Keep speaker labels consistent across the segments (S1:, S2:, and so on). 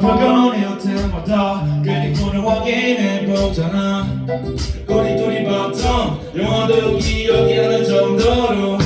S1: 덮어변의 호텔마다. 괜히 폰을 확인해보잖아. 꼬리 둘이 봤던 영화도 기억이 나는 정도로.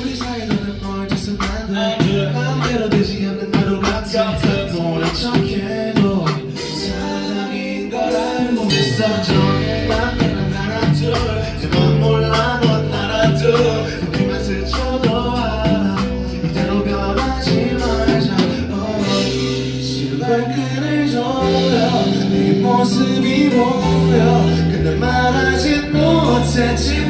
S2: 우리 사이로는 뭘 짓은 안돼 마음대로 되지 않는 대로 같아 모른 척해도 사랑인 걸 알고 있어 정해가 나랑 하나 둘. 그건 몰라 넌 하나 둘 우리만 스쳐도 알아 이대로 변하지 말자. oh. 시발끈을 졸여 네 모습이 보여. 근데 말하진 못했지만